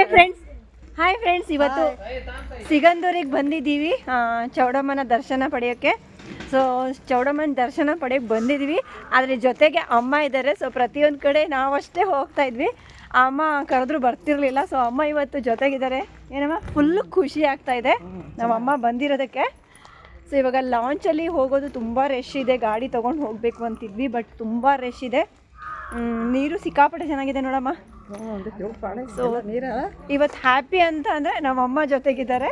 Hi friends hi friends ಇವತ್ತು ಸಿಗಂದೂರಿಗೆ ಬಂದಿದ್ದೀವಿ ಚೌಡಮ್ಮನ ದರ್ಶನ ಪಡೆಯೋಕ್ಕೆ. ಸೊ ಚೌಡಮ್ಮನ ದರ್ಶನ ಪಡೆಯೋಕ್ಕೆ ಬಂದಿದ್ದೀವಿ. ಆದರೆ ಜೊತೆಗೆ ಅಮ್ಮ ಇದ್ದಾರೆ ಸೊ ಪ್ರತಿಯೊಂದು ಕಡೆ ನಾವಷ್ಟೇ ಹೋಗ್ತಾ ಇದ್ವಿ. ಅಮ್ಮ ಕರೆದ್ರು ಬರ್ತಿರ್ಲಿಲ್ಲ. ಸೊ ಅಮ್ಮ ಇವತ್ತು ಜೊತೆಗಿದ್ದಾರೆ. ಏನಮ್ಮ? ಫುಲ್ಲು ಖುಷಿ ಆಗ್ತಾ ಇದೆ. ನಮ್ಮ ಅಮ್ಮ ಬಂದಿರೋದಕ್ಕೆ. ಸೊ ಇವಾಗ ಲಾಂಚಲ್ಲಿ ಹೋಗೋದು ತುಂಬ ರಶ್ ಇದೆ. ಗಾಡಿ ತೊಗೊಂಡು ಹೋಗಬೇಕು ಅಂತಿದ್ವಿ ಬಟ್ ತುಂಬ ರಶ್ ಇದೆ. ನೀರು ಸಿಕ್ಕಾಪಟ್ಟೆ ಚೆನ್ನಾಗಿದೆ ನೋಡಮ್ಮ. ಸೊ ಇವತ್ತು ಹ್ಯಾಪಿ ಅಂತ ಅಂದರೆ ನಮ್ಮ ಅಮ್ಮ ಜೊತೆಗಿದ್ದಾರೆ.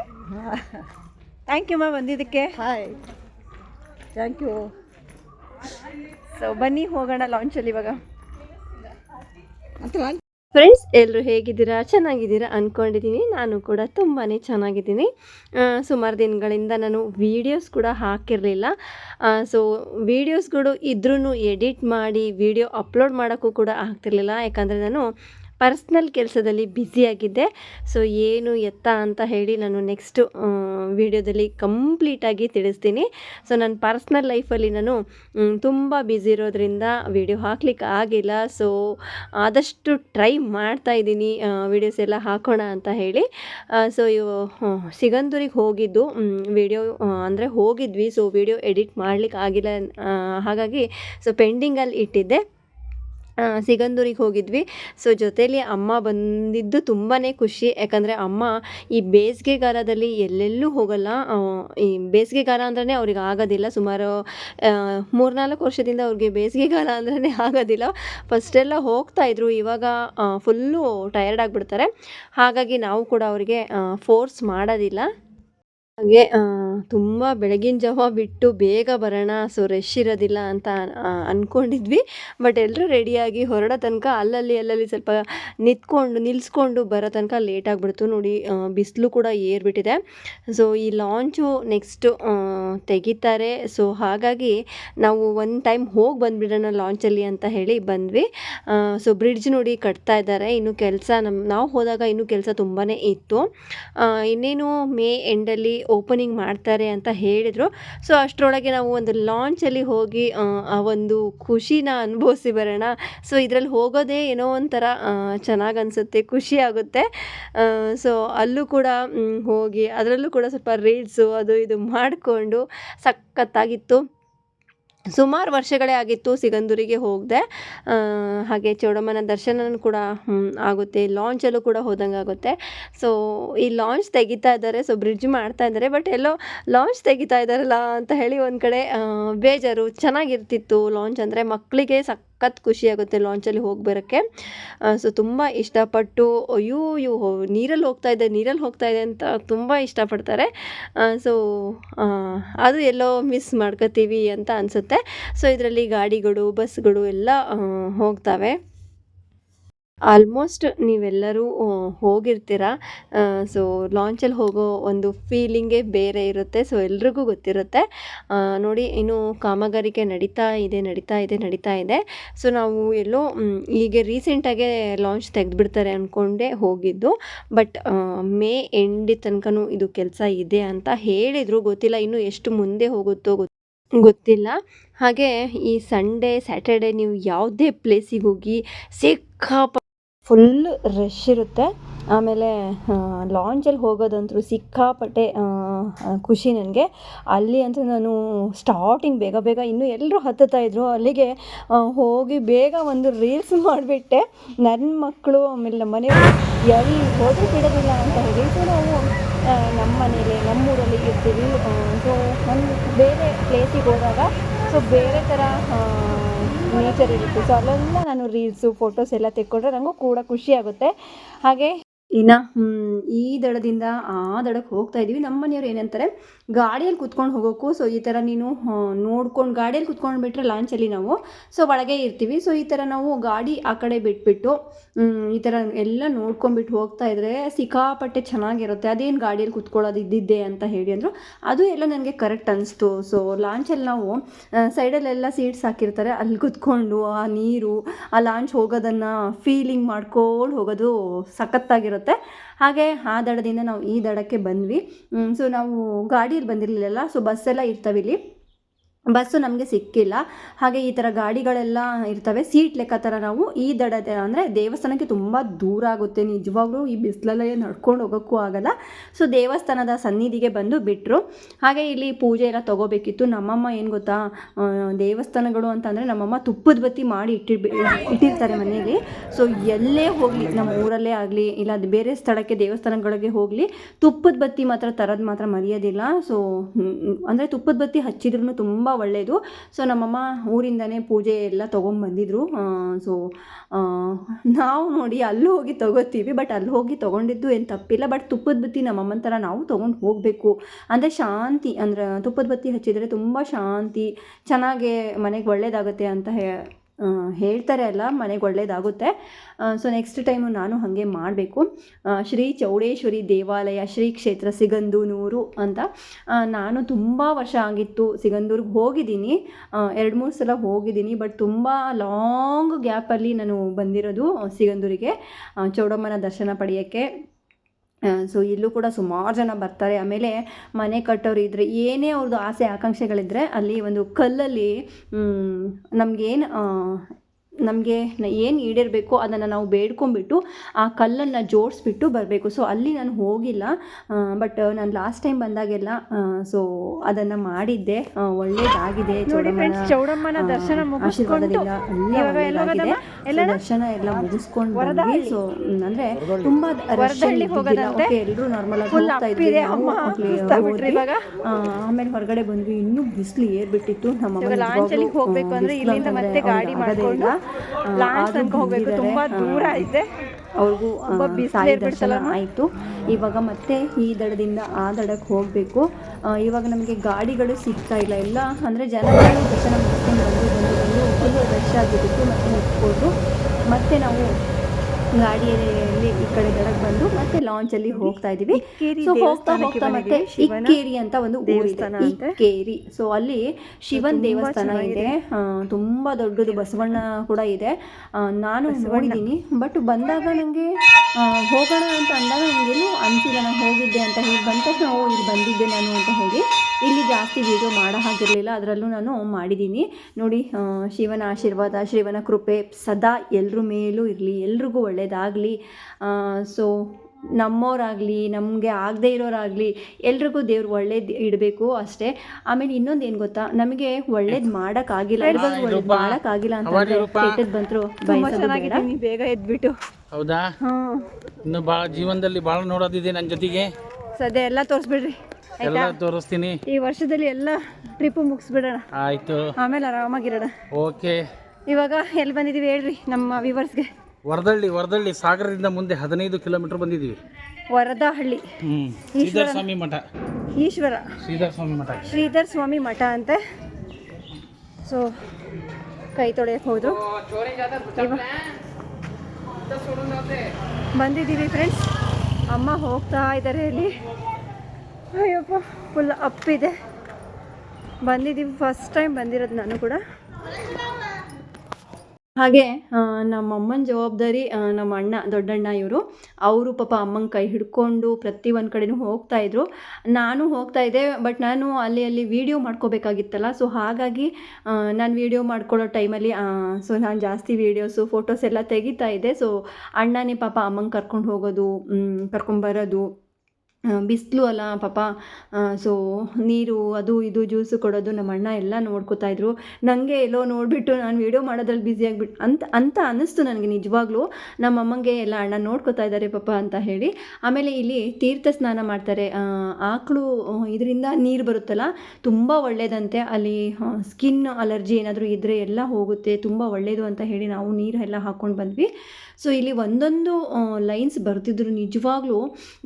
ಥ್ಯಾಂಕ್ ಯು ಮ್ಯಾಮ್ ಬಂದಿದ್ದಕ್ಕೆ. ಹಾಯ್ ಥ್ಯಾಂಕ್ ಯು ಸೊ ಬನ್ನಿ ಹೋಗೋಣ ಲಾಂಚಲ್ಲಿ ಇವಾಗ. ಫ್ರೆಂಡ್ಸ್ ಎಲ್ಲರೂ ಹೇಗಿದ್ದೀರಾ? ಚೆನ್ನಾಗಿದ್ದೀರಾ ಅಂದ್ಕೊಂಡಿದ್ದೀನಿ ನಾನು ಕೂಡ ತುಂಬಾ ಚೆನ್ನಾಗಿದ್ದೀನಿ. ಸುಮಾರು ದಿನಗಳಿಂದ ನಾನು ವೀಡಿಯೋಸ್ ಕೂಡ ಹಾಕಿರಲಿಲ್ಲ. ಸೊ ವೀಡಿಯೋಸ್ಗಳು ಇದ್ರೂ ಎಡಿಟ್ ಮಾಡಿ ವೀಡಿಯೋ ಅಪ್ಲೋಡ್ ಮಾಡೋಕ್ಕೂ ಕೂಡ ಆಗ್ತಿರಲಿಲ್ಲ. ಯಾಕಂದರೆ ನಾನು ಪರ್ಸ್ನಲ್ ಕೆಲಸದಲ್ಲಿ ಬ್ಯುಸಿಯಾಗಿದ್ದೆ ಸೊ ಏನು ಎತ್ತ ಅಂತ ಹೇಳಿ ನಾನು ನೆಕ್ಸ್ಟು ವಿಡಿಯೋದಲ್ಲಿ ಕಂಪ್ಲೀಟಾಗಿ ತಿಳಿಸ್ತೀನಿ. ಸೊ ನನ್ನ ಪರ್ಸ್ನಲ್ ಲೈಫಲ್ಲಿ ನಾನು ತುಂಬ ಬ್ಯುಸಿ ಇರೋದ್ರಿಂದ ವಿಡಿಯೋ ಹಾಕ್ಲಿಕ್ಕೆ ಆಗಿಲ್ಲ. ಸೊ ಆದಷ್ಟು ಟ್ರೈ ಮಾಡ್ತಾ ಇದ್ದೀನಿ ವಿಡಿಯೋಸ್ ಎಲ್ಲ ಹಾಕೋಣ ಅಂತ ಹೇಳಿ. ಸೊ ಇವು ಸಿಗಂದೂರಿಗೆ ಹೋಗಿದ್ದು ವಿಡಿಯೋ ಅಂದರೆ ಹೋಗಿದ್ವಿ. ಸೊ ವಿಡಿಯೋ ಎಡಿಟ್ ಮಾಡ್ಲಿಕ್ಕೆ ಆಗಿಲ್ಲ ಹಾಗಾಗಿ ಸೊ ಪೆಂಡಿಂಗಲ್ಲಿ ಇಟ್ಟಿದ್ದೆ. ಸಿಗಂದೂರಿಗೆ ಹೋಗಿದ್ವಿ. ಸೊ ಜೊತೆಯಲ್ಲಿ ಅಮ್ಮ ಬಂದಿದ್ದು ತುಂಬಾ ಖುಷಿ. ಯಾಕಂದರೆ ಅಮ್ಮ ಈ ಬೇಸಿಗೆಗಾಲದಲ್ಲಿ ಎಲ್ಲೆಲ್ಲೂ ಹೋಗಲ್ಲ. ಈ ಬೇಸಿಗೆಗಾಲ ಅಂದ್ರೆ ಅವ್ರಿಗೆ ಆಗೋದಿಲ್ಲ. ಸುಮಾರು ಮೂರ್ನಾಲ್ಕು ವರ್ಷದಿಂದ ಅವ್ರಿಗೆ ಬೇಸಿಗೆಗಾಲ ಅಂದ್ರೆ ಆಗೋದಿಲ್ಲ. ಫಸ್ಟೆಲ್ಲ ಹೋಗ್ತಾಯಿದ್ರು ಇವಾಗ ಫುಲ್ಲು ಟಯರ್ಡ್ ಆಗಿಬಿಡ್ತಾರೆ. ಹಾಗಾಗಿ ನಾವು ಕೂಡ ಅವರಿಗೆ ಫೋರ್ಸ್ ಮಾಡೋದಿಲ್ಲ. ಹಾಗೆ ತುಂಬ ಬೆಳಗಿನ ಜಾವ ಬಿಟ್ಟು ಬೇಗ ಬರೋಣ, ಸೊ ರಶ್ ಇರೋದಿಲ್ಲ ಅಂತ ಅಂದ್ಕೊಂಡಿದ್ವಿ ಬಟ್ ಎಲ್ಲರೂ ರೆಡಿಯಾಗಿ ಹೊರಡೋ ತನಕ ಅಲ್ಲಲ್ಲಿ ಅಲ್ಲಲ್ಲಿ ಸ್ವಲ್ಪ ನಿಂತ್ಕೊಂಡು ನಿಲ್ಲಿಸ್ಕೊಂಡು ಬರೋ ತನಕ ಲೇಟ್ ಆಗಿಬಿಡ್ತು. ನೋಡಿ ಬಿಸಿಲು ಕೂಡ ಏರ್ಬಿಟ್ಟಿದೆ. ಸೊ ಈ ಲಾಂಚು ನೆಕ್ಸ್ಟು ತೆಗಿತಾರೆ. ಸೊ ಹಾಗಾಗಿ ನಾವು ಒಂದು ಟೈಮ್ ಹೋಗಿ ಬಂದುಬಿಡೋಣ ಲಾಂಚಲ್ಲಿ ಅಂತ ಹೇಳಿ ಬಂದ್ವಿ. ಸೊ ಬ್ರಿಡ್ಜ್ ನೋಡಿ ಕಟ್ತಾ ಇದ್ದಾರೆ. ಇನ್ನು ಕೆಲಸ ನಮ್ಮ ನಾವು ಹೋದಾಗ ಇನ್ನೂ ಕೆಲಸ ತುಂಬಾ ಇತ್ತು. ಇನ್ನೇನು ಮೇ ಎಂಡಲ್ಲಿ ಓಪನಿಂಗ್ ಮಾಡ್ತಾರೆ ಅಂತ ಹೇಳಿದರು. ಸೊ ಅಷ್ಟರೊಳಗೆ ನಾವು ಒಂದು ಲಾಂಚಲ್ಲಿ ಹೋಗಿ ಆ, ಒಂದು ಖುಷಿನ ಅನುಭವಿಸಿ ಬರೋಣ. ಸೊ ಇದರಲ್ಲಿ ಹೋಗೋದೇ ಏನೋ ಒಂಥರ ಚೆನ್ನಾಗಿ ಅನಿಸುತ್ತೆ ಖುಷಿ ಆಗುತ್ತೆ. ಸೊ ಅಲ್ಲೂ ಕೂಡ ಹೋಗಿ ಅದರಲ್ಲೂ ಕೂಡ ಸ್ವಲ್ಪ ರೀಲ್ಸು ಅದು ಇದು ಮಾಡಿಕೊಂಡು ಸಖತ್ತಾಗಿತ್ತು. ಸುಮಾರು ವರ್ಷಗಳೇ ಆಗಿತ್ತು ಸಿಗಂದೂರಿಗೆ ಹೋಗದೆ. ಹಾಗೆ ಚೌಡಮ್ಮನ ದರ್ಶನ ಕೂಡ ಆಗುತ್ತೆ. ಲಾಂಚಲ್ಲೂ ಕೂಡ ಹೋದಂಗೆ ಆಗುತ್ತೆ. ಸೊ ಈ ಲಾಂಚ್ ತೆಗಿತಾ ಇದ್ದಾರೆ. ಸೊ ಬ್ರಿಡ್ಜ್ ಮಾಡ್ತಾ ಇದ್ದಾರೆ. ಬಟ್ ಎಲ್ಲೋ ಲಾಂಚ್ ತೆಗಿತಾ ಇದ್ದಾರಲ್ಲ ಅಂತ ಹೇಳಿ ಒಂದು ಕಡೆ ಬೇಜಾರು. ಚೆನ್ನಾಗಿರ್ತಿತ್ತು ಲಾಂಚ್ ಅಂದರೆ ಮಕ್ಕಳಿಗೆ ಸಖತ್ ಖುಷಿ ಆಗುತ್ತೆ ಲಾಂಚಲ್ಲಿ ಹೋಗಿ ಬರೋಕ್ಕೆ. ಸೊ ತುಂಬ ಇಷ್ಟಪಟ್ಟು, ಅಯ್ಯೋ ಅಯ್ಯೋ ನೀರಲ್ಲಿ ಹೋಗ್ತಾ ಇದೆ, ನೀರಲ್ಲಿ ಹೋಗ್ತಾ ಇದೆ ಅಂತ ತುಂಬ ಇಷ್ಟಪಡ್ತಾರೆ. ಸೊ ಅದು ಎಲ್ಲೋ ಮಿಸ್ ಮಾಡ್ಕೋತೀವಿ ಅಂತ ಅನಿಸುತ್ತೆ. ಸೊ ಇದರಲ್ಲಿ ಗಾಡಿಗಳು, ಬಸ್ಗಳು ಎಲ್ಲ ಹೋಗ್ತವೆ. ಆಲ್ಮೋಸ್ಟ್ ನೀವೆಲ್ಲರೂ ಹೋಗಿರ್ತೀರ? ಸೊ ಲಾಂಚಲ್ಲಿ ಹೋಗೋ ಒಂದು ಫೀಲಿಂಗೇ ಬೇರೆ ಇರುತ್ತೆ ಸೊ ಎಲ್ರಿಗೂ ಗೊತ್ತಿರುತ್ತೆ. ನೋಡಿ, ಇನ್ನು ಕಾಮಗಾರಿಕೆ ನಡೀತಾ ಇದೆ ನಡೀತಾ ಇದೆ ನಡೀತಾ ಇದೆ. ಸೊ ನಾವು ಎಲ್ಲೋ ಹೀಗೆ ರೀಸೆಂಟಾಗೆ ಲಾಂಚ್ ತೆಗೆದುಬಿಡ್ತಾರೆ ಅಂದ್ಕೊಂಡೇ ಹೋಗಿದ್ದು. ಬಟ್ ಮೇ ಎಂಡ್ ತನಕನೂ ಇದು ಕೆಲಸ ಇದೆ ಅಂತ ಹೇಳಿದರು. ಗೊತ್ತಿಲ್ಲ ಇನ್ನು ಎಷ್ಟು ಮುಂದೆ ಹೋಗುತ್ತೋ ಗೊತ್ತು ಗೊತ್ತಿಲ್ಲ. ಹಾಗೆ ಈ ಸಂಡೇ ಸ್ಯಾಟರ್ಡೆ ನೀವು ಯಾವುದೇ ಪ್ಲೇಸಿಗೆ ಹೋಗಿ ಸಿಕ್ಕಾಪ ಫುಲ್ ರಶ್ ಇರುತ್ತೆ. ಆಮೇಲೆ ಲಾಂಚಲ್ಲಿ ಹೋಗೋದಂತೂ ಸಿಕ್ಕಾಪಟ್ಟೆ ಖುಷಿ ನನಗೆ. ಅಲ್ಲಿ ಅಂತೂ ನಾನು ಸ್ಟಾರ್ಟಿಂಗ್ ಬೇಗ ಬೇಗ ಇನ್ನೂ ಎಲ್ಲರೂ ಹತ್ತುತ್ತಾ ಇದ್ರು. ಅಲ್ಲಿಗೆ ಹೋಗಿ ಬೇಗ ಒಂದು ರೀಲ್ಸ್ ಮಾಡಿಬಿಟ್ಟೆ. ನನ್ನ ಮಕ್ಕಳು ಆಮೇಲೆ ನಮ್ಮ ಮನೆಯವರು ಎಲ್ಲಿ ಹೋದರೂ ಬಿಡೋದಿಲ್ಲ ಅಂತ ಹೇಳಿ ಸೊ ನಾವು ನಮ್ಮ ಮನೇಲಿ ನಮ್ಮೂರಲ್ಲಿ ಇರ್ತೀವಿ. ಸೊ ಒಂದು ಬೇರೆ ಪ್ಲೇಸಿಗೆ ಹೋದಾಗ ಸೊ ಬೇರೆ ಥರ ನೇಚರ್ ಇರುತ್ತೆ. ಸೊ ಅಲ್ಲೆಲ್ಲ ನಾನು ರೀಲ್ಸು ಫೋಟೋಸ್ ಎಲ್ಲ ತೆಕ್ಕೊಂಡ್ರೆ ನನಗೂ ಕೂಡ ಖುಷಿ ಆಗುತ್ತೆ. ಹಾಗೆ ಇನ್ನು ಈ ದಡದಿಂದ ಆ ದಡಕ್ಕೆ ಹೋಗ್ತಾ ಇದ್ದೀವಿ ನಮ್ಮ ಮನೆಯವ್ರು ಏನಂತಾರೆ ಗಾಡಿಯಲ್ಲಿ ಕುತ್ಕೊಂಡು ಹೋಗೋಕು, ಸೊ ಈ ಥರ ನೀನು ನೋಡ್ಕೊಂಡು ಗಾಡಿಯಲ್ಲಿ ಕುತ್ಕೊಂಡು ಬಿಟ್ಟರೆ ಲಾಂಚಲ್ಲಿ ನಾವು, ಸೊ ಒಳಗೆ ಇರ್ತೀವಿ. ಸೊ ಈ ಥರ ನಾವು ಗಾಡಿ ಆ ಕಡೆ ಬಿಟ್ಬಿಟ್ಟು ಈ ಥರ ಎಲ್ಲ ನೋಡ್ಕೊಂಡ್ಬಿಟ್ಟು ಹೋಗ್ತಾ ಇದ್ರೆ ಸಿಕ್ಕಾಪಟ್ಟೆ ಚೆನ್ನಾಗಿರುತ್ತೆ. ಅದೇನು ಗಾಡಿಯಲ್ಲಿ ಕುತ್ಕೊಳ್ಳೋದು ಇದ್ದಿದ್ದೆ ಅಂತ ಹೇಳಿ ಅಂದರು. ಅದು ಎಲ್ಲ ನನಗೆ ಕರೆಕ್ಟ್ ಅನಿಸ್ತು. ಸೊ ಲಾಂಚಲ್ಲಿ ನಾವು ಸೈಡಲ್ಲೆಲ್ಲ ಸೀಟ್ಸ್ ಹಾಕಿರ್ತಾರೆ. ಅಲ್ಲಿ ಕುತ್ಕೊಂಡು ಆ ನೀರು, ಆ ಲಾಂಚ್ ಹೋಗೋದನ್ನು ಫೀಲಿಂಗ್ ಮಾಡ್ಕೊಂಡು ಹೋಗೋದು ಸಖತ್ತಾಗಿರುತ್ತೆ ಹಾಗೆ ಆ ದಡದಿಂದ ನಾವು ಈ ದಡಕ್ಕೆ ಬಂದ್ವಿ. ಸೊ ನಾವು ಗಾಡಿಯಲ್ಲಿ ಬಂದಿರಲಿಲ್ಲ ಸೊ ಬಸ್ಸೆಲ್ಲ ಇರ್ತವೆ ಇಲ್ಲಿ ಬಸ್ಸು ನಮಗೆ ಸಿಕ್ಕಿಲ್ಲ. ಹಾಗೆ ಈ ಥರ ಗಾಡಿಗಳೆಲ್ಲ ಇರ್ತವೆ. ಸೀಟ್ ಲೆಕ್ಕ ಥರ ನಾವು ಈ ದಡ ಅಂದರೆ ದೇವಸ್ಥಾನಕ್ಕೆ ತುಂಬ ದೂರ ಆಗುತ್ತೆ. ನಿಜವಾಗ್ಲೂ ಈ ಬಿಸಿಲಲ್ಲೇ ನಡ್ಕೊಂಡು ಹೋಗೋಕ್ಕೂ ಆಗಲ್ಲ. ಸೊ ದೇವಸ್ಥಾನದ ಸನ್ನಿಧಿಗೆ ಬಂದು ಬಿಟ್ಟರು ಹಾಗೆ ಇಲ್ಲಿ ಪೂಜೆ ಎಲ್ಲ ತೊಗೋಬೇಕಿತ್ತು. ನಮ್ಮಮ್ಮ ಏನು ಗೊತ್ತಾ ದೇವಸ್ಥಾನಗಳು ಅಂತಂದರೆ ನಮ್ಮಮ್ಮ ತುಪ್ಪದ ಬತ್ತಿ ಮಾಡಿ ಇಟ್ಟಿರ್ಬಿ ಇಟ್ಟಿರ್ತಾರೆ ಮನೆಯಲ್ಲಿ. ಸೊ ಎಲ್ಲೇ ಹೋಗಲಿ, ನಮ್ಮ ಊರಲ್ಲೇ ಆಗಲಿ, ಇಲ್ಲ ಬೇರೆ ಸ್ಥಳಕ್ಕೆ ದೇವಸ್ಥಾನಗಳಿಗೆ ಹೋಗಲಿ, ತುಪ್ಪದ ಬತ್ತಿ ಮಾತ್ರ ತರೋದು ಮಾತ್ರ ಮರೆಯೋದಿಲ್ಲ. ಸೊ ಅಂದರೆ ತುಪ್ಪದ ಬತ್ತಿ ಹಚ್ಚಿದ್ರೂ ತುಂಬ ಒಳ್ಳೆಯದು ಸೊ ನಮ್ಮಮ್ಮ ಊರಿಂದನೇ ಪೂಜೆ ಎಲ್ಲ ತೊಗೊಂಬಂದಿದ್ರು ಸೊ ನಾವು ನೋಡಿ ಅಲ್ಲಿ ಹೋಗಿ ತೊಗೋತೀವಿ. ಬಟ್ ಅಲ್ಲಿ ಹೋಗಿ ತೊಗೊಂಡಿದ್ದು ಏನು ತಪ್ಪಿಲ್ಲ. ಬಟ್ ತುಪ್ಪದ ಬತ್ತಿ ನಮ್ಮಮ್ಮನ ಥರ ನಾವು ತೊಗೊಂಡು ಹೋಗಬೇಕು. ಅಂದರೆ ಶಾಂತಿ, ಅಂದರೆ ತುಪ್ಪದ ಬತ್ತಿ ಹಚ್ಚಿದರೆ ತುಂಬ ಶಾಂತಿ, ಚೆನ್ನಾಗೇ ಮನೆಗೆ ಒಳ್ಳೆಯದಾಗುತ್ತೆ ಅಂತ ಹೇ ಹೇಳ್ತಾರೆ ಅಲ್ಲ, ಮನೆಗೆ ಒಳ್ಳೇದಾಗುತ್ತೆ. ಸೊ ನೆಕ್ಸ್ಟ್ ಟೈಮು ನಾನು ಹಾಗೆ ಮಾಡಬೇಕು. ಶ್ರೀ ಚೌಡೇಶ್ವರಿ ದೇವಾಲಯ, ಶ್ರೀ ಕ್ಷೇತ್ರ ಸಿಗಂದೂನೂರು ಅಂತ. ನಾನು ತುಂಬ ವರ್ಷ ಆಗಿತ್ತು ಸಿಗಂದೂರಿಗೆ ಹೋಗಿದ್ದೀನಿ. ಎರಡು ಮೂರು ಸಲ ಹೋಗಿದ್ದೀನಿ ಬಟ್ ತುಂಬ ಲಾಂಗ್ ಗ್ಯಾಪಲ್ಲಿ ನಾನು ಬಂದಿರೋದು ಸಿಗಂದೂರಿಗೆ. ಚೌಡಮ್ಮನ ದರ್ಶನ ಪಡೆಯೋಕ್ಕೆ. ಸೊ ಇಲ್ಲೂ ಕೂಡ ಸುಮಾರು ಜನ ಬರ್ತಾರೆ. ಆಮೇಲೆ ಮನೆ ಕಟ್ಟೋರು ಇದ್ದರೆ ಏನೇ ಅವ್ರದ್ದು ಆಸೆ ಆಕಾಂಕ್ಷೆಗಳಿದ್ದರೆ ಅಲ್ಲಿ ಒಂದು ಕಲ್ಲಲ್ಲಿ ನಮಗೇನು ನಮಗೆ ಏನು ಈಡೇರಬೇಕು ಅದನ್ನು ನಾವು ಬೇಡ್ಕೊಂಬಿಟ್ಟು ಆ ಕಲ್ಲನ್ನು ಜೋಡಿಸ್ಬಿಟ್ಟು ಬರಬೇಕು. ಸೊ ಅಲ್ಲಿ ನಾನು ಹೋಗಿಲ್ಲ. ಬಟ್ ನಾನು ಲಾಸ್ಟ್ ಟೈಮ್ ಬಂದಾಗೆಲ್ಲ ಸೊ ಅದನ್ನು ಮಾಡಿದ್ದೆ. ಒಳ್ಳೇದಾಗಿದೆ ನೋಡಿ ಚೌಡಮ್ಮನ ಫ್ರೆಂಡ್ಸ್ ಚೌಡಮ್ಮನ ದರ್ಶನ ಆಶೀರ್ವಾದದಿಂದ ಎಲ್ಲ? ದರ್ಶನ ಎಲ್ಲ ಮುಗಿಸ್ಕೊಂಡು ಬಂದ್ವಿ. ಸೊ ಅಂದ್ರೆ ತುಂಬಾ? ಎಲ್ಲರೂ ನಾರ್ಮಲ್ ಆಗಿ ಹೋಗ್ತಾ ಇದ್ವಿ? ಆಮೇಲೆ ಹೊರಗಡೆ ಬಂದ್ವಿ. ಇನ್ನೂ ಬಿಸಿಲು ಏರ್ಬಿಟ್ಟಿತ್ತು. ನಮ್ಮ ಹೋಗ್ಬೇಕು ಅಂದ್ರೆ ಇಲ್ಲಿಂದ ಮತ್ತೆ ಗಾಡಿ ಮಾಡ್ಕೊಂಡು ಲಾಂಚ್ ತನಕ ಹೋಗ್ಬೇಕು. ತುಂಬಾ ದೂರ ಐತೆ ಅವ್ರಿಗೂ ಸಾಯಿ ದರ್ಶನ ಆಯಿತು. ಇವಾಗ ಮತ್ತೆ ಈ ದಡದಿಂದ ಆ ದಡಕ್ಕೆ ಹೋಗಬೇಕು. ಇವಾಗ ನಮಗೆ ಗಾಡಿಗಳು ಸಿಗ್ತಾ ಇಲ್ಲ. ಎಲ್ಲ ಅಂದರೆ ಜನಗಳು ದರ್ಶನ ಮುಗಿಸ್ಕೊಂಡು ಬಂದು ಬಂದು ಬಂದು ಫುಲ್ ರಶ್ ಆಗಿಬಿಟ್ಟು ಮತ್ತೆ ನಿಂತ್ಕೊಂಡು ಮತ್ತೆ ನಾವು ಗಾಡಿಯಲ್ಲಿ ಈ ಕಡೆ ದಡಕ್ಕೆ ಬಂದು ಮತ್ತೆ ಲಾಂಚ್ ಅಲ್ಲಿ ಹೋಗ್ತಾ ಇದೀವಿ. ಸೊ ಹೋಗ್ತಾ ಹೋಗ್ತಾ ಮತ್ತೆ ಇಕ್ಕೇರಿ ಅಂತ ಒಂದು ದೇವಸ್ಥಾನ. ಇಕ್ಕೇರಿ. ಸೊ ಅಲ್ಲಿ ಶಿವನ್ ದೇವಸ್ಥಾನ ಇದೆ. ತುಂಬಾ ದೊಡ್ಡದು ಬಸವಣ್ಣ ಕೂಡ ಇದೆ. ನಾನು ನೋಡಿದ್ದೀನಿ ಬಟ್ ಬಂದಾಗ ನನಗೆ ಹೋಗೋಣ ಅಂತ ಅಂದಾಗ ನನಗೇನು ಅಂತಿಲ್ಲ ನಾನು ಹೋಗಿದ್ದೆ ಅಂತ ಹೇಳಿ ಬಂದ ತಕ್ಷಣ ಓ ಇಲ್ಲಿ ಬಂದಿದ್ದೆ ನಾನು ಅಂತ ಹೇಳಿ ಇಲ್ಲಿ ಜಾಸ್ತಿ ವೀಡಿಯೋ ಮಾಡೋ ಹಾಗಿರಲಿಲ್ಲ. ಅದರಲ್ಲೂ ನಾನು ಮಾಡಿದ್ದೀನಿ. ನೋಡಿ ಶಿವನ ಆಶೀರ್ವಾದ ಶಿವನ ಕೃಪೆ ಸದಾ ಎಲ್ಲರ ಮೇಲೂ ಇರಲಿ ಎಲ್ರಿಗೂ ಒಳ್ಳೆಯದಾಗಲಿ ಸೊ ನಮ್ಮೋರಾಗಲಿ ನಮಗೆ ಆಗದೇ ಇರೋರಾಗಲಿ ಎಲ್ರಿಗೂ ದೇವ್ರು ಒಳ್ಳೇದು ಇಡಬೇಕು ಅಷ್ಟೇ. ಆಮೇಲೆ ಇನ್ನೊಂದು ಏನು ಗೊತ್ತಾ? ನಮಗೆ ಒಳ್ಳೇದು ಮಾಡೋಕ್ಕಾಗಿಲ್ಲ ಒಳ್ಳೇದು ಮಾಡೋಕ್ಕಾಗಿಲ್ಲ ಅಂತ ಕೆಟ್ಟದ್ದು ಬಂತರು ಬಯಸೋದು ಬೇಗ ಎದ್ಬಿಟ್ಟು. ಹೌದಾ? ಇನ್ನು ಭಾಳ ಜೀವನದಲ್ಲಿ ಭಾಳ ನೋಡೋದಿದೆ ನನ್ನ ಜೊತೆಗೆ. ಸದ್ಯ ಎಲ್ಲ ತೋರಿಸ್ಬಿಡ್ರಿ. ಎಲ್ಲ ತೋರಿಸ್ತೀನಿ. ಈ ವರ್ಷದಲ್ಲಿ ಎಲ್ಲ ಟ್ರಿಪ್ಪು ಮುಗಿಸ್ಬಿಡೋಣ. ಆಯ್ತು. ಆಮೇಲೆ ಆರಾಮಾಗಿರೋಣ. ಓಕೆ. ಇವಾಗ ಎಲ್ಲಿ ಬಂದಿದ್ದೀವಿ ಹೇಳ್ರಿ ನಮ್ಮ ವಿವರ್ಸ್ಗೆ ವರದಳ್ಳಿ ವರದಳ್ಳಿ ಸಾಗರದಿಂದ ಮುಂದೆ ಹದಿನೈದು ಕಿಲೋಮೀಟರ್ ಬಂದಿದ್ದೀವಿ. ವರದಹಳ್ಳಿ. ಶ್ರೀಧರ ಸ್ವಾಮಿ ಮಠ. ಈಶ್ವರ. ಶ್ರೀಧರ ಸ್ವಾಮಿ ಮಠ ಶ್ರೀಧರ್ ಸ್ವಾಮಿ ಮಠ ಅಂತೆ. ಸೊ ಕೈ ತೊಳೆಯಕ್ಕೆ ಹೋದ್ರು. ಬಂದಿದ್ದೀವಿ ಫ್ರೆಂಡ್ಸ್ ಅಮ್ಮ ಹೋಗ್ತಾ ಇದ್ದಾರೆ ಇಲ್ಲಿ. ಅಯ್ಯಪ್ಪ ಫುಲ್ ಅಪ್ಪಿದೆ ಬಂದಿದ್ದೀವಿ ಫಸ್ಟ್ ಟೈಮ್ ಬಂದಿರೋದು ನಾನು ಕೂಡ. ಹಾಗೆ ನಮ್ಮಮ್ಮನ ಜವಾಬ್ದಾರಿ ನಮ್ಮ ಅಣ್ಣ ದೊಡ್ಡಣ್ಣ ಇವರು. ಅವರು ಪಾಪ ಅಮ್ಮನ ಕೈ ಹಿಡ್ಕೊಂಡು ಪ್ರತಿ ಒಂದು ಕಡೆನೂ ಹೋಗ್ತಾ ಇದ್ರು. ನಾನು ಹೋಗ್ತಾ ಇದ್ದೆ ಬಟ್ ನಾನು ಅಲ್ಲಿ ಅಲ್ಲಿ ವೀಡಿಯೋ ಮಾಡ್ಕೋಬೇಕಾಗಿತ್ತಲ್ಲ ಸೊ ಹಾಗಾಗಿ ನಾನು ವೀಡಿಯೋ ಮಾಡ್ಕೊಳ್ಳೋ ಟೈಮಲ್ಲಿ ಸೊ ನಾನು ಜಾಸ್ತಿ ವೀಡಿಯೋಸು ಫೋಟೋಸ್ ಎಲ್ಲ ತೆಗಿತಾ ಇದ್ದೆ. ಸೊ ಅಣ್ಣನೇ ಪಾಪ ಅಮ್ಮಂಗೆ ಕರ್ಕೊಂಡು ಹೋಗೋದು ಕರ್ಕೊಂಬರೋದು ಬಿಸಿಲು ಅಲ್ಲ, ಪಾಪ. ಸೊ ನೀರು, ಅದು ಇದು ಜ್ಯೂಸು ಕೊಡೋದು ನಮ್ಮ ಅಣ್ಣ ಎಲ್ಲ ನೋಡ್ಕೋತಾ ಇದ್ರು. ನನಗೆ ಎಲ್ಲೋ ನೋಡಿಬಿಟ್ಟು ನಾನು ವೀಡಿಯೋ ಮಾಡೋದ್ರಲ್ಲಿ ಬ್ಯುಸಿ ಆಗಿಬಿಟ್ಟು ಅಂತ ಅಂತ ಅನ್ನಿಸ್ತು ನನಗೆ ನಿಜವಾಗ್ಲೂ. ನಮ್ಮ ಅಮ್ಮಂಗೆ ಎಲ್ಲ ಅಣ್ಣ ನೋಡ್ಕೋತಾ ಇದ್ದಾರೆ ಪಾಪ ಅಂತ ಹೇಳಿ. ಆಮೇಲೆ ಇಲ್ಲಿ ತೀರ್ಥ ಸ್ನಾನ ಮಾಡ್ತಾರೆ. ಆಕಳು ಇದರಿಂದ ನೀರು ಬರುತ್ತಲ್ಲ, ತುಂಬ ಒಳ್ಳೆಯದಂತೆ ಅಲ್ಲಿ ಸ್ಕಿನ್ ಅಲರ್ಜಿ ಏನಾದರೂ ಇದ್ದರೆ ಎಲ್ಲ ಹೋಗುತ್ತೆ, ತುಂಬ ಒಳ್ಳೆಯದು ಅಂತ ಹೇಳಿ ನಾವು ನೀರು ಎಲ್ಲ ಹಾಕ್ಕೊಂಡು ಬಂದ್ವಿ. ಸೊ ಇಲ್ಲಿ ಒಂದೊಂದು ಲೈನ್ಸ್ ಬರ್ತಿದ್ರು ನಿಜವಾಗ್ಲೂ.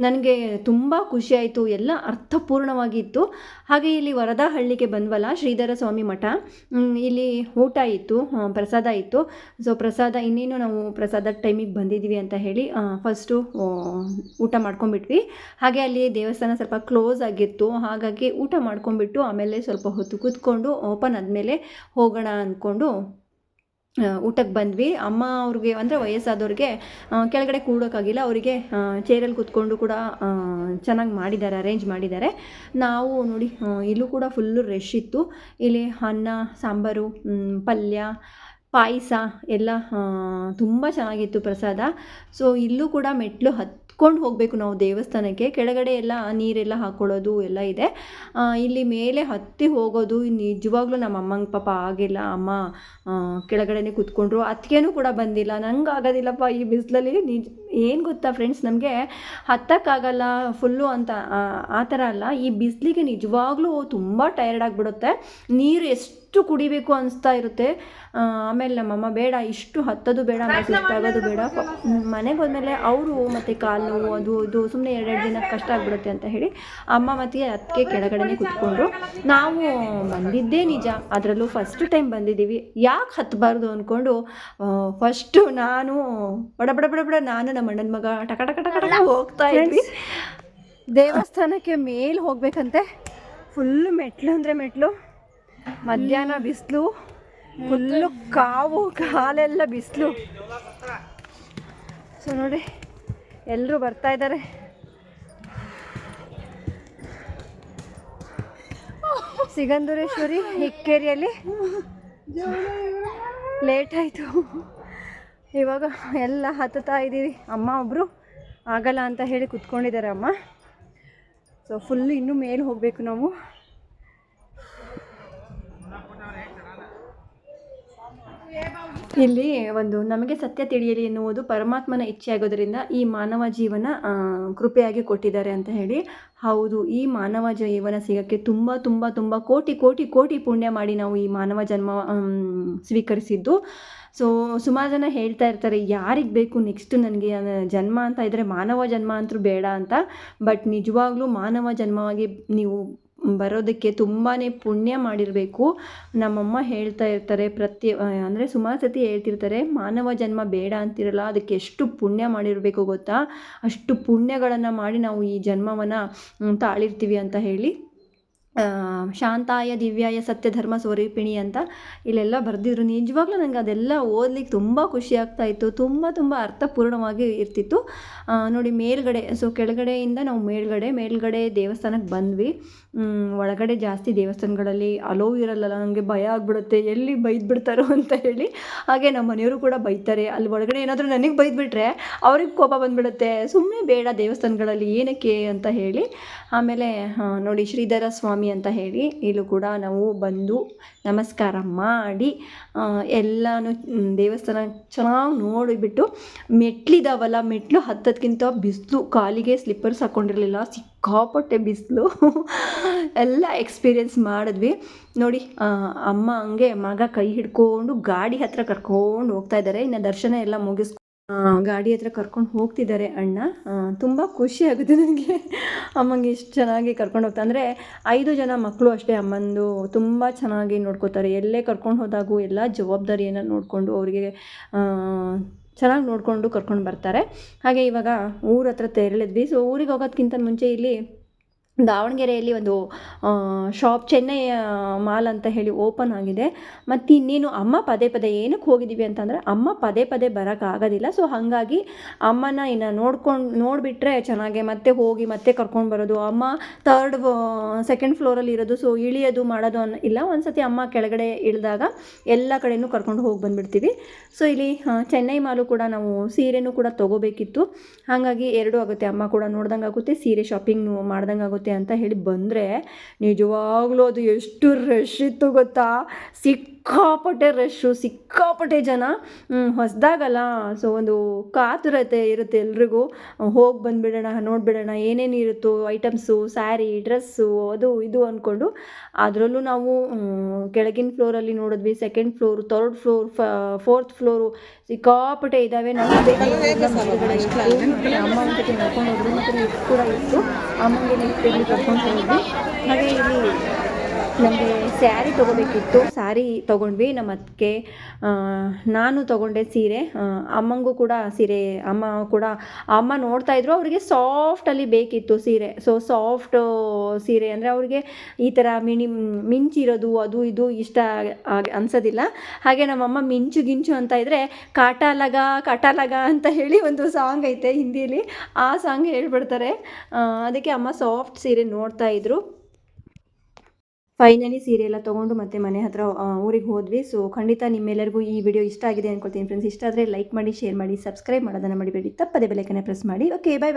ನನಗೆ ತುಂಬ ಖುಷಿಯಾಯಿತು ಎಲ್ಲ ಅರ್ಥಪೂರ್ಣವಾಗಿತ್ತು. ಹಾಗೆ ಇಲ್ಲಿ ವರದಹಳ್ಳಿಗೆ ಬಂದ್ವಲ್ಲ ಶ್ರೀಧರ ಸ್ವಾಮಿ ಮಠ ಇಲ್ಲಿ ಊಟ ಇತ್ತು ಪ್ರಸಾದ ಇತ್ತು. ಸೊ ಪ್ರಸಾದ ಇನ್ನೇನು ನಾವು ಪ್ರಸಾದ ಟೈಮಿಗೆ ಬಂದಿದ್ದೀವಿ ಅಂತ ಹೇಳಿ ಫಸ್ಟು ಊಟ ಮಾಡ್ಕೊಂಡ್ಬಿಟ್ವಿ. ಹಾಗೆ ಅಲ್ಲಿ ದೇವಸ್ಥಾನ ಸ್ವಲ್ಪ ಕ್ಲೋಸ್ ಆಗಿತ್ತು. ಹಾಗಾಗಿ ಊಟ ಮಾಡ್ಕೊಂಬಿಟ್ಟು ಆಮೇಲೆ ಸ್ವಲ್ಪ ಹೊತ್ತು ಕೂತ್ಕೊಂಡು ಓಪನ್ ಆದಮೇಲೆ ಹೋಗೋಣ ಅಂದ್ಕೊಂಡು ಊಟಕ್ಕೆ ಬಂದ್ವಿ. ಅಮ್ಮ ಅವ್ರಿಗೆ ಅಂದರೆ ವಯಸ್ಸಾದವ್ರಿಗೆ ಕೆಳಗಡೆ ಕೂಡೋಕ್ಕಾಗಿಲ್ಲ ಅವರಿಗೆ ಚೇರಲ್ಲಿ ಕೂತ್ಕೊಂಡು ಕೂಡ ಚೆನ್ನಾಗಿ ಮಾಡಿದ್ದಾರೆ ಅರೇಂಜ್ ಮಾಡಿದ್ದಾರೆ. ನಾವು ನೋಡಿ ಇಲ್ಲೂ ಕೂಡ ಫುಲ್ಲು ರಶ್ ಇತ್ತು. ಇಲ್ಲಿ ಅನ್ನ, ಸಾಂಬಾರು ಪಲ್ಯ, ಪಾಯಸ ಎಲ್ಲ ತುಂಬ ಚೆನ್ನಾಗಿತ್ತು ಪ್ರಸಾದ. ಸೊ ಇಲ್ಲೂ ಕೂಡ ಮೆಟ್ಲು ಹತ್ಕೊಂಡು ಹೋಗಬೇಕು ನಾವು ದೇವಸ್ಥಾನಕ್ಕೆ. ಕೆಳಗಡೆ ಎಲ್ಲ ನೀರೆಲ್ಲ ಹಾಕ್ಕೊಳ್ಳೋದು ಎಲ್ಲ ಇದೆ. ಇಲ್ಲಿ ಮೇಲೆ ಹತ್ತಿ ಹೋಗೋದು ನಿಜವಾಗ್ಲೂ ನಮ್ಮ ಅಮ್ಮಂಗೆ ಪಾಪ ಆಗಿಲ್ಲ. ಅಮ್ಮ ಕೆಳಗಡೆನೇ ಕೂತ್ಕೊಂಡ್ರು. ಅತ್ತಿಗೆನೂ ಕೂಡ ಬಂದಿಲ್ಲ. ನಂಗೆ ಆಗೋದಿಲ್ಲಪ್ಪ ಈ ಬಿಸಿಲಲ್ಲಿ. ನಿಜ ಏನು ಗೊತ್ತಾ ಫ್ರೆಂಡ್ಸ್ ನಮಗೆ ಹತ್ತಕ್ಕಾಗಲ್ಲ ಫುಲ್ಲು ಅಂತ ಆ, ಥರ ಅಲ್ಲ. ಈ ಬಿಸಿಲಿಗೆ ನಿಜವಾಗ್ಲೂ ತುಂಬ ಟಯರ್ಡ್ ಆಗಿಬಿಡುತ್ತೆ. ನೀರು ಎಷ್ಟು ಕುಡಿಬೇಕು ಅನಿಸ್ತಾ ಇರುತ್ತೆ. ಆಮೇಲೆ ನಮ್ಮಮ್ಮ ಬೇಡ ಇಷ್ಟು ಹತ್ತೋದು ಬೇಡ ಮತ್ತು ಸುಸ್ತಾಗೋದು ಬೇಡ. ಮನೆಗೆ ಹೋದ್ಮೇಲೆ ಅವರು ಮತ್ತು ಕಾಲು ನೋವು ಅದು ಅದು ಸುಮ್ಮನೆ ಎರಡೆರಡು ದಿನ ಕಷ್ಟ ಆಗಿಬಿಡುತ್ತೆ ಅಂತ ಹೇಳಿ ಅಮ್ಮ ಮತ್ತು ಅದಕ್ಕೆ ಕೆಳಗಡೆನೇ ಕುತ್ಕೊಂಡ್ರು. ನಾವು ಬಂದಿದ್ದೇ ನಿಜ. ಅದರಲ್ಲೂ ಫಸ್ಟ್ ಟೈಮ್ ಬಂದಿದ್ದೀವಿ. ಯಾಕೆ ಹತ್ತಬಾರ್ದು ಅಂದ್ಕೊಂಡು ಫಸ್ಟು ನಾನು ಬಡ ಬಡ ಬಡ ಬಡ ನಾನು ನಮ್ಮ ಅಣ್ಣನ ಮಗ ಟಕ ಟಕ ಟಕ ಟಕ ಹೋಗ್ತಾ ಇದ್ವಿ. ದೇವಸ್ಥಾನಕ್ಕೆ ಮೇಲೆ ಹೋಗ್ಬೇಕಂತೆ. ಫುಲ್ಲು ಮೆಟ್ಲು ಅಂದರೆ ಮೆಟ್ಲು. ಮಧ್ಯಾಹ್ನ ಬಿಸಿಲು ಫುಲ್ಲು ಕಾವು ಕಾಲೆಲ್ಲ ಬಿಸಿಲು. ಸೊ ನೋಡಿ ಎಲ್ಲರೂ ಬರ್ತಾ ಇದ್ದಾರೆ. ಸಿಗಂಧೂರೇಶ್ವರಿ ಇಕ್ಕೇರಿಯಲ್ಲಿ ಲೇಟ್ ಆಯಿತು. ಇವಾಗ ಎಲ್ಲ ಹತ್ತುತ್ತಾ ಇದ್ದೀವಿ. ಅಮ್ಮ ಒಬ್ಬರು ಆಗಲ್ಲ ಅಂತ ಹೇಳಿ ಕುತ್ಕೊಂಡಿದ್ದಾರೆ ಅಮ್ಮ. ಸೊ ಫುಲ್ ಇನ್ನೂ ಮೇಲೆ ಹೋಗಬೇಕು ನಾವು. ಇಲ್ಲಿ ಒಂದು ನಮಗೆ ಸತ್ಯ ತಿಳಿಯಲಿ ಎನ್ನುವುದು ಪರಮಾತ್ಮನ ಇಚ್ಛೆ ಆಗೋದರಿಂದ ಈ ಮಾನವ ಜೀವನ ಕೃಪೆಯಾಗಿ ಕೊಟ್ಟಿದ್ದಾರೆ ಅಂತ ಹೇಳಿ. ಹೌದು, ಈ ಮಾನವ ಜೀವನ ಸಿಗೋಕ್ಕೆ ತುಂಬ ತುಂಬ ತುಂಬ ಕೋಟಿ ಕೋಟಿ ಕೋಟಿ ಪುಣ್ಯ ಮಾಡಿ ನಾವು ಈ ಮಾನವ ಜನ್ಮ ಸ್ವೀಕರಿಸಿದ್ದು. ಸೊ ಸುಮಾರು ಜನ ಹೇಳ್ತಾ ಇರ್ತಾರೆ, ಯಾರಿಗೆ ಬೇಕು ನೆಕ್ಸ್ಟ್ ನನಗೆ ಜನ್ಮ ಅಂತ ಇದ್ದರೆ ಮಾನವ ಜನ್ಮ ಅಂತೂ ಬೇಡ ಅಂತ. ಬಟ್ ನಿಜವಾಗ್ಲೂ ಮಾನವ ಜನ್ಮವಾಗಿ ನೀವು ಬರೋದಕ್ಕೆ ತುಂಬಾ ಪುಣ್ಯ ಮಾಡಿರಬೇಕು. ನಮ್ಮಮ್ಮ ಹೇಳ್ತಾ ಇರ್ತಾರೆ ಪ್ರತಿ ಅಂದರೆ ಸುಮಾರು ಸತಿ ಹೇಳ್ತಿರ್ತಾರೆ, ಮಾನವ ಜನ್ಮ ಬೇಡ ಅಂತಿರಲ್ಲ, ಅದಕ್ಕೆ ಎಷ್ಟು ಪುಣ್ಯ ಮಾಡಿರಬೇಕು ಗೊತ್ತಾ? ಅಷ್ಟು ಪುಣ್ಯಗಳನ್ನು ಮಾಡಿ ನಾವು ಈ ಜನ್ಮವನ್ನು ತಾಳಿರ್ತೀವಿ ಅಂತ ಹೇಳಿ. ಶಾಂತಾಯ, ದಿವ್ಯಾಯ ಸತ್ಯ ಧರ್ಮ ಸ್ವರೂಪಿಣಿ ಅಂತ ಇಲ್ಲೆಲ್ಲ ಬರೆದಿದ್ರು. ನಿಜವಾಗ್ಲೂ ನನಗೆ ಅದೆಲ್ಲ ಓದ್ಲಿಕ್ಕೆ ತುಂಬ ಖುಷಿ ಆಗ್ತಾ ಇತ್ತು. ತುಂಬ ತುಂಬ ಅರ್ಥಪೂರ್ಣವಾಗಿ ಇರ್ತಿತ್ತು. ನೋಡಿ ಮೇಲ್ಗಡೆ ಸೊ ಕೆಳಗಡೆಯಿಂದ ನಾವು ಮೇಲ್ಗಡೆ ಮೇಲ್ಗಡೆ ದೇವಸ್ಥಾನಕ್ಕೆ ಬಂದ್ವಿ. ಒಳಗಡೆ ಜಾಸ್ತಿ ದೇವಸ್ಥಾನಗಳಲ್ಲಿ ಅಲೋ ಇರಲ್ಲ ನನಗೆ ಭಯ ಆಗ್ಬಿಡುತ್ತೆ. ಎಲ್ಲಿ ಬೈದು ಬಿಡ್ತಾರೋ ಅಂತ ಹೇಳಿ. ಹಾಗೆ ನಮ್ಮ ಮನೆಯವರು ಕೂಡ ಬೈತಾರೆ. ಅಲ್ಲಿ ಒಳಗಡೆ ಏನಾದರೂ ನನಗೆ ಬೈದ್ಬಿಟ್ರೆ ಅವ್ರಿಗೆ ಕೋಪ ಬಂದ್ಬಿಡುತ್ತೆ. ಸುಮ್ಮನೆ ಬೇಡ ದೇವಸ್ಥಾನಗಳಲ್ಲಿ ಏನಕ್ಕೆ ಅಂತ ಹೇಳಿ. ಆಮೇಲೆ ನೋಡಿ ಶ್ರೀಧರ ಸ್ವಾಮಿ ಅಂತ ಹೇಳಿ ಇಲ್ಲೂ ಕೂಡ ನಾವು ಬಂದು ನಮಸ್ಕಾರ ಮಾಡಿ ಎಲ್ಲಾನು ದೇವಸ್ಥಾನ ಚೆನ್ನಾಗಿ ನೋಡಿಬಿಟ್ಟು ಮೆಟ್ಲಿದಾವಲ್ಲ, ಮೆಟ್ಲು ಹತ್ತದಕ್ಕಿಂತ ಬಿಸಿಲು, ಕಾಲಿಗೆ ಸ್ಲಿಪ್ಪರ್ಸ್ ಹಾಕ್ಕೊಂಡಿರಲಿಲ್ಲ ಸಿಕ್ಕಾಪಟ್ಟೆ ಬಿಸಿಲು. ಎಲ್ಲ ಎಕ್ಸ್ಪೀರಿಯೆನ್ಸ್ ಮಾಡಿದ್ವಿ. ನೋಡಿ ಅಮ್ಮ ಹಂಗೆ ಮಗ ಕೈ ಹಿಡ್ಕೊಂಡು ಗಾಡಿ ಹತ್ರ ಕರ್ಕೊಂಡು ಹೋಗ್ತಾ ಇದ್ದಾರೆ. ಇನ್ನು ದರ್ಶನ ಎಲ್ಲ ಮುಗಿಸ್ ಗಾಡಿ ಹತ್ರ ಕರ್ಕೊಂಡು ಹೋಗ್ತಿದ್ದಾರೆ ಅಣ್ಣ. ತುಂಬ ಖುಷಿ ಆಗುತ್ತೆ ನನಗೆ ಅಮ್ಮಂಗೆ ಇಷ್ಟು ಚೆನ್ನಾಗಿ ಕರ್ಕೊಂಡು ಹೋಗ್ತಾ ಅಂದರೆ ಐದು ಜನ ಮಕ್ಕಳು ಅಷ್ಟೇ ಅಮ್ಮಂದು. ತುಂಬ ಚೆನ್ನಾಗಿ ನೋಡ್ಕೋತಾರೆ. ಎಲ್ಲೇ ಕರ್ಕೊಂಡು ಹೋದಾಗೂ ಎಲ್ಲ ಜವಾಬ್ದಾರಿಯನ್ನು ನೋಡಿಕೊಂಡು ಅವರಿಗೆ ಚೆನ್ನಾಗಿ ನೋಡಿಕೊಂಡು ಕರ್ಕೊಂಡು ಬರ್ತಾರೆ. ಹಾಗೆ ಇವಾಗ ಊರ ಹತ್ರ ತೆರಳಿದ್ವಿ ಸೊ ಊರಿಗೆ ಹೋಗೋದಕ್ಕಿಂತ ಮುಂಚೆ ಇಲ್ಲಿ ದಾವಣಗೆರೆಯಲ್ಲಿ ಒಂದು ಶಾಪ್ ಚೆನ್ನೈ ಮಾಲ್ ಅಂತ ಹೇಳಿ ಓಪನ್ ಆಗಿದೆ. ಮತ್ತು ಇನ್ನೇನು ಅಮ್ಮ ಪದೇ ಪದೇ ಏನಕ್ಕೆ ಹೋಗಿದ್ದೀವಿ ಅಂತಂದರೆ ಅಮ್ಮ ಪದೇ ಪದೇ ಬರೋಕ್ಕಾಗೋದಿಲ್ಲ ಸೊ ಹಾಗಾಗಿ ಅಮ್ಮನ ಇನ್ನು ನೋಡ್ಕೊಂಡು, ನೋಡಿಬಿಟ್ರೆ ಚೆನ್ನಾಗೆ ಮತ್ತೆ ಹೋಗಿ ಮತ್ತೆ ಕರ್ಕೊಂಡು ಬರೋದು. ಅಮ್ಮ ತರ್ಡ್ ಸೆಕೆಂಡ್ ಫ್ಲೋರಲ್ಲಿ ಇರೋದು. ಸೊ ಇಳಿಯೋದು ಮಾಡೋದು ಅನ್ನ ಇಲ್ಲ. ಒಂದು ಸತಿ ಅಮ್ಮ ಕೆಳಗಡೆ ಇಳಿದಾಗ ಎಲ್ಲ ಕಡೆಯೂ ಕರ್ಕೊಂಡು ಹೋಗಿ ಬಂದುಬಿಡ್ತೀವಿ. ಸೊ ಇಲ್ಲಿ ಚೆನ್ನೈ ಮಾಲು ಕೂಡ ನಾವು ಸೀರೆನೂ ಕೂಡ ತೊಗೋಬೇಕಿತ್ತು. ಹಾಗಾಗಿ ಎರಡೂ ಆಗುತ್ತೆ. ಅಮ್ಮ ಕೂಡ ನೋಡ್ದಂಗೆ ಆಗುತ್ತೆ ಸೀರೆ ಶಾಪಿಂಗ್ ಮಾಡ್ದಂಗೆ ಆಗುತ್ತೆ ಅಂತ ಹೇಳಿ ಬಂದರೆ ನಿಜವಾಗ್ಲೂ ಅದು ಎಷ್ಟು ರಶ್ ಇತ್ತು ಗೊತ್ತಾ? ಸಿಕ್ಕಾಪಟ್ಟೆ ರಶ್ಶು ಸಿಕ್ಕಾಪಟ್ಟೆ ಜನ ಹೊಸದಾಗಲ್ಲ. ಸೊ ಒಂದು ಕಾತುರತೆ ಇರುತ್ತೆ ಎಲ್ರಿಗೂ. ಹೋಗಿ ಬಂದುಬಿಡೋಣ, ನೋಡಿಬಿಡೋಣ, ಏನೇನು ಇರುತ್ತೋ ಐಟಮ್ಸು ಸ್ಯಾರಿ ಡ್ರೆಸ್ಸು ಅದು ಇದು ಅಂದ್ಕೊಂಡು ಅದರಲ್ಲೂ ನಾವು ಕೆಳಗಿನ ಫ್ಲೋರಲ್ಲಿ ನೋಡಿದ್ವಿ second floor third floor fourth floor ಸಿಕ್ಕಾಪಟ್ಟೆ ಇದ್ದಾವೆ ನಾವು ಅಮ್ಮ ಕರ್ಕೊಂಡು ಇತ್ತು. ಅಮ್ಮನಿಗೆ ಕರ್ಕೊಂಡು ಹೋದ್ವಿ. ಹಾಗೆ ಇಲ್ಲಿ ನಮಗೆ ಸ್ಯಾರಿ ತೊಗೋಬೇಕಿತ್ತು. ಸ್ಯಾರಿ ತೊಗೊಂಡ್ವಿ. ನಮ್ಮ ಅದಕ್ಕೆ ನಾನು ತೊಗೊಂಡೆ ಸೀರೆ. ಅಮ್ಮಂಗೂ ಕೂಡ ಸೀರೆ, ಅಮ್ಮ ಕೂಡ, ಅಮ್ಮ ನೋಡ್ತಾ ಇದ್ರು. ಅವರಿಗೆ ಸಾಫ್ಟಲ್ಲಿ ಬೇಕಿತ್ತು ಸೀರೆ. ಸೊ ಸಾಫ್ಟ್ ಸೀರೆ ಅಂದರೆ ಅವ್ರಿಗೆ ಈ ಥರ ಮಿನಿ, ಮಿಂಚಿರೋದು, ಅದು ಇದು ಇಷ್ಟ ಅನ್ಸೋದಿಲ್ಲ. ಹಾಗೆ ನಮ್ಮಮ್ಮ ಮಿಂಚು ಗಿಂಚು ಅಂತ ಇದ್ದರೆ ಕಾಟ ಲಗ ಅಂತ ಹೇಳಿ ಒಂದು ಸಾಂಗ್ ಐತೆ ಹಿಂದಿಯಲ್ಲಿ ಆ ಸಾಂಗ್ ಹೇಳ್ಬಿಡ್ತಾರೆ. ಅದಕ್ಕೆ ಅಮ್ಮ ಸಾಫ್ಟ್ ಸೀರೆ ನೋಡ್ತಾ ಇದ್ರು. ಫೈನಲಿ ಸೀರೆ ಎಲ್ಲ ತೊಗೊಂಡು ಮತ್ತೆ ಮನೆ ಹತ್ರ ಊರಿಗೆ ಹೋದ್ವಿ. ಸೊ ಖಂಡಿತ ನಿಮ್ಮೆಲ್ಲರಿಗೂ ಈ ವಿಡಿಯೋ ಇಷ್ಟ ಆಗಿದೆ ಅಂದ್ಕೊಳ್ತೀನಿ ಫ್ರೆಂಡ್ಸ್ ಇಷ್ಟ ಆದರೆ ಲೈಕ್ ಮಾಡಿ ಶೇರ್ ಮಾಡಿ ಸಬ್ಸ್ಕ್ರೈಬ್ ಮಾಡೋದನ್ನು ಮಾಡಿಬೇಡಿ ತಪ್ಪದೆ ಬೆಲೆಕನ್ನೇ ಪ್ರೆಸ್ ಮಾಡಿ. ಓಕೆ ಬಾಯ್ ಬಾಯ್